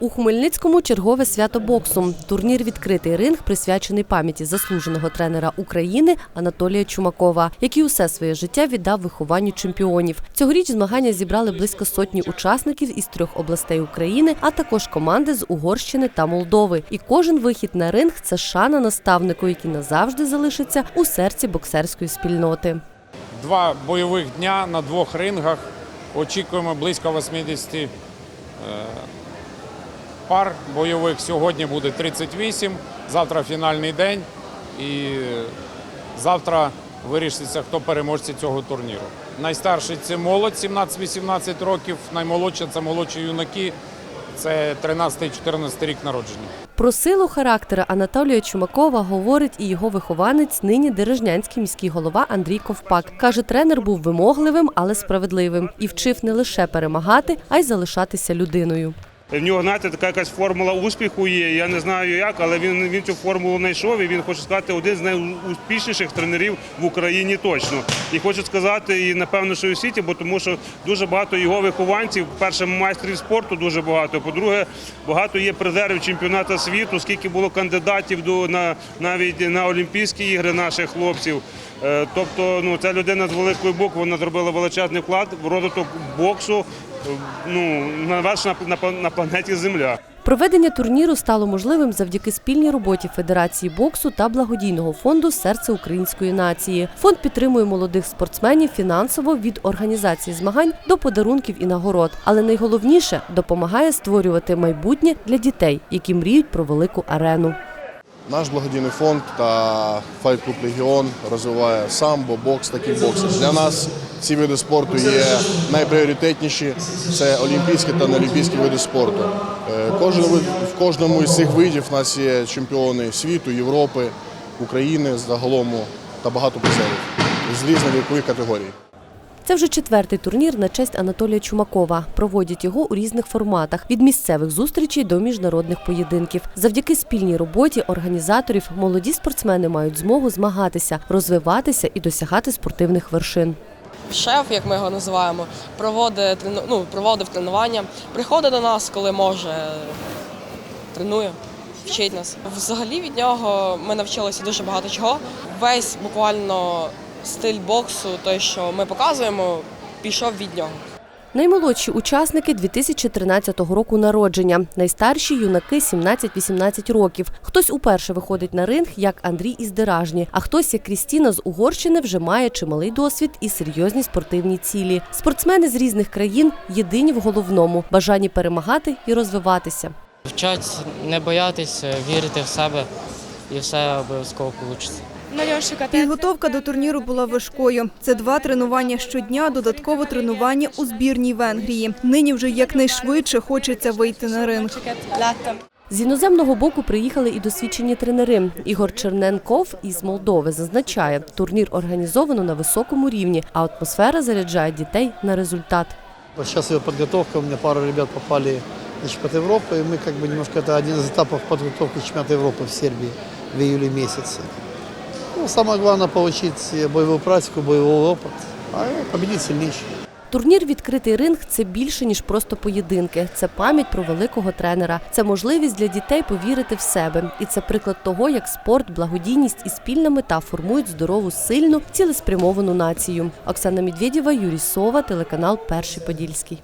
У Хмельницькому чергове свято боксу. Турнір відкритий ринг присвячений пам'яті заслуженого тренера України Анатолія Чумакова, який усе своє життя віддав вихованню чемпіонів. Цьогоріч змагання зібрали близько сотні учасників із трьох областей України, а також команди з Угорщини та Молдови. І кожен вихід на ринг це шана наставнику, який назавжди залишиться у серці боксерської спільноти. Два бойових дня на двох рингах. Очікуємо близько 80 е, пар бойових. Сьогодні буде 38, завтра фінальний день. І завтра вирішиться, хто переможці цього турніру. Найстарший це молодь 17-18 років, наймолодші це молодші юнаки, це 13-14 рік народження. Про силу характера Анатолія Чумакова говорить і його вихованець, нині Дережнянський міський голова Андрій Ковпак. Каже, тренер був вимогливим, але справедливим і вчив не лише перемагати, а й залишатися людиною. В нього, знаєте, така якась формула успіху є. Я не знаю як, але він, він цю формулу знайшов і він хоче сказати один з найуспішніших тренерів в Україні точно. І хочу сказати, і напевно, що і у світі, бо тому що дуже багато його вихованців, перше, майстрів спорту дуже багато. По-друге, багато є призерів чемпіонату світу, скільки було кандидатів до на навіть на Олімпійські ігри наших хлопців. Е, Тобто, ну ця людина з великої букви вона зробила величезний вклад в розвиток боксу. Ну на, на, на планеті Земля. Проведення турніру стало можливим завдяки спільній роботі Федерації боксу та благодійного фонду Серце української нації. Фонд підтримує молодих спортсменів фінансово від організації змагань до подарунків і нагород. Але найголовніше допомагає створювати майбутнє для дітей, які мріють про велику арену. Наш благодійний фонд та файт-клуб Легіон розвиває самбо, бокс та кікбоксинг. Для нас ці види спорту є найпріоритетніші. Це олімпійські та неолімпійські види спорту. Е, Кожен в кожному із цих видів у нас є чемпіони світу, Європи, України загалом та багато призерів з різних вікових категорій. Це вже четвертий турнір на честь Анатолія Чумакова. Проводять його у різних форматах від місцевих зустрічей до міжнародних поєдинків. Завдяки спільній роботі організаторів молоді спортсмени мають змогу змагатися, розвиватися і досягати спортивних вершин. шеф, як ми його називаємо, проводить ну, проводив тренування, приходить до нас, коли може, тренує, вчить нас. Взагалі від нього ми навчилися дуже багато чого. Весь буквально стиль боксу, той, що ми показуємо, пішов від нього. Наймолодші учасники 2013 року народження, найстарші юнаки 17-18 років. Хтось уперше виходить на ринг, як Андрій із Деражні, а хтось, як Крістіна з Угорщини, вже має чималий досвід і серйозні спортивні цілі. Спортсмени з різних країн єдині в головному бажанні перемагати і розвиватися. Вчать не боятися, вірити в себе і все обов'язково вийде. Підготовка до турніру була важкою. Це два тренування щодня, додатково тренування у збірній Венгрії. Нині вже якнайшвидше хочеться вийти на ринг. З іноземного боку приїхали і досвідчені тренери. Ігор Черненков із Молдови зазначає, турнір організовано на високому рівні, а атмосфера заряджає дітей на результат. Вот Сейчас идет подготовка, у меня пару ребят попали на чемпионат Европы, и мы как бы немножко, это один из этапов подготовки чемпионата Европы в Сербии в июле месяце. Ну, самое главное получить боевую практику, боевой опыт, а победить сильнейший. Турнір відкритий ринг це більше ніж просто поєдинки. Це пам'ять про великого тренера. Це можливість для дітей повірити в себе. І це приклад того, як спорт, благодійність і спільна мета формують здорову, сильну, цілеспрямовану націю. Оксана Медведєва, Юрій Сова, телеканал Перший Подільський.